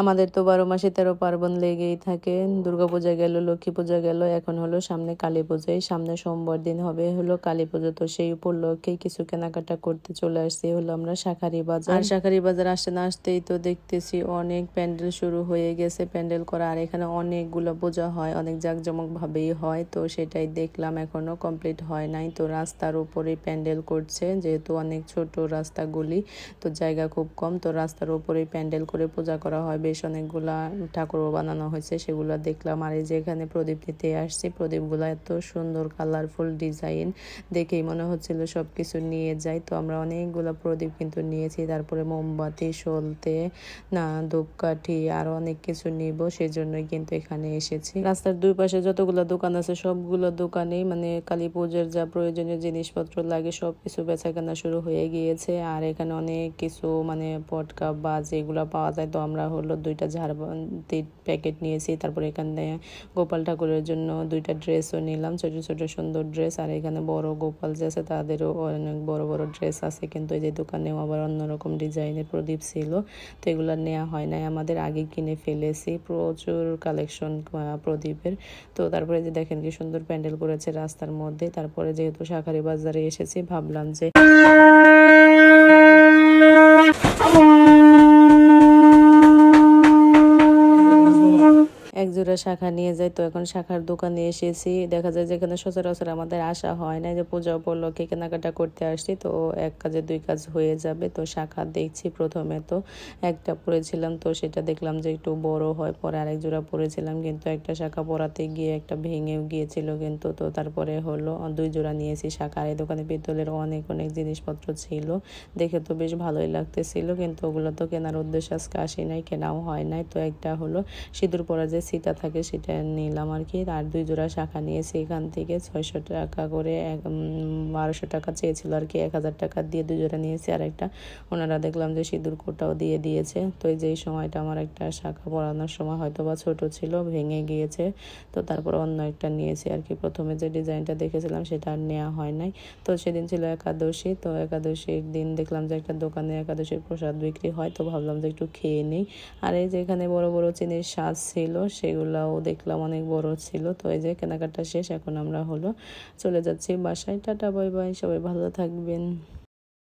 আমাদের তো বারো মাসে তেরো পার্বণ লেগেই থাকে। দুর্গাপূজা গেল, লক্ষ্মী পূজা গেল, এখন হলো সামনে কালী পুজোয় সামনে সোমবার দিন হবে, হলো কালী পুজো। তো সেই উপলক্ষেই কিছু কেনাকাটা করতে চলে আসছি, হলো আমরা শাখারি বাজার। আর শাখারি বাজার আসতে না আসতেই তো দেখতেছি অনেক প্যান্ডেল শুরু হয়ে গেছে, প্যান্ডেল করা। আর এখানে অনেকগুলো পূজা হয়, অনেক জাঁকজমক ভাবেই হয়। তো সেটাই দেখলাম, এখনও কমপ্লিট হয় নাই। তো রাস্তার উপরে প্যান্ডেল করছে, যেহেতু অনেক ছোট রাস্তাগুলি, তো জায়গা খুব কম। তো রাস্তার উপরে প্যান্ডেল করে পূজা করা হয়। বেশ অনেকগুলা ঠাকুরও বানানো হয়েছে, সেগুলো দেখলাম। আর এই যে এখানে প্রদীপ নিতে আসছি, প্রদীপগুলো এত সুন্দর কালারফুল ডিজাইন দেখেই মনে হচ্ছিল সব কিছু নিয়ে যাই। তো আমরা অনেকগুলো প্রদীপ কিন্তু নিয়েছি, তারপরে মোমবাতি, সলতে, না, ধূপকাঠি, আর অনেক কিছু নিব সেই জন্যই কিন্তু এখানে এসেছি। রাস্তার দুই পাশে যতগুলো দোকান আছে, সবগুলো দোকানেই মানে কালী পুজোর যা প্রয়োজনীয় জিনিসপত্র লাগে সব কিছু বেচা কেনা শুরু হয়ে গিয়েছে। আর এখানে অনেক কিছু মানে পটকা বা যেগুলো পাওয়া যায়। তো আমরা হলো দুইটা ঝাড়বাতির প্যাকেট নিয়েছি। তারপরে এখানে গোপাল ঠাকুরের জন্য দুইটা ড্রেসও নিলাম। ছোট ছোট, সুন্দর ড্রেস। আর এখানে বড় গোপাল যে আছে, তাদেরও অনেক বড় বড় ড্রেস আছে। কিন্তু এই যে দোকানেও আবার অন্যরকম ডিজাইনের প্রদীপ ছিল। তো এগুলো নেওয়া হয় নাই। আমাদের আগে কিনে ফেলেছি। প্রচুর কালেকশন প্রদীপের। তো তারপরে যে দেখেন কি সুন্দর প্যান্ডেল করেছে রাস্তার মধ্যে। তারপরে যেহেতু শাখারি বাজারে এসেছি, ভাবলাম যে জোড়া শাখা নিয়ে যায় তো এখন শাখার দোকানে এসেছি। দেখা যায় যেখানে সচরাচর আমাদের আসা হয় না যে পূজা উপলক্ষে কেনাকাটা করতে আসছি, তো এক কাজে দুই কাজ হয়ে যাবে, তো শাখা দেখছি প্রথমে তো। একটা পরেছিলাম তো সেটা দেখলাম যে একটু বড় হয়, পরে আরেক জোড়া পরেছিলাম কিন্তু একটা শাখা পরাতে গিয়ে একটা ভেঙেও গিয়েছিল কিন্তু, তো তারপরে হলো দুই জোড়া নিয়েছি শাখা। এই দোকানে পিতলের অনেক অনেক জিনিসপত্র ছিল, দেখে তো বেশ ভালোই লাগতেছিল, কিন্তু ওগুলো তো কেনার উদ্দেশ্যে আজকে আসি নাই, কেনাও হয় নাই, তো একটা হলো সিঁদুর পরা যে সিটা থাকে সেটা নিলাম আর কি। আর দুই জোড়া শাখা নিয়েছি এখান থেকে ছয়শো টাকা করে, এক বারোশো টাকা চেয়েছিল আর কি, এক হাজার টাকা দিয়ে দুই জোড়া নিয়েছি। আর একটা ওনারা দেখলাম যে সিঁদুর কোটাও দিয়ে দিয়েছে। তো এই যে সময়টা আমার একটা শাখা পরানোর সময় হয়তো বা ছোটো ছিল, ভেঙে গিয়েছে। তো তারপর অন্য একটা নিয়েছি আর কি। প্রথমে যে ডিজাইনটা দেখেছিলাম সেটা আর নেওয়া হয় নাই। তো সেদিন ছিল একাদশী, তো একাদশীর দিন দেখলাম যে একটা দোকানে একাদশীর প্রসাদ বিক্রি হয়। তো ভাবলাম যে একটু খেয়ে নিই। আর এই যে এখানে বড় বড় চিনির সাজ ছিল সেগুলাও দেখলাম অনেক বড় ছিল। তো এই যে কেনাকাটা শেষ, এখন আমরা হলো চলে যাচ্ছি বাসায়। টাটা, বাই বাই, সবাই ভালো থাকবেন।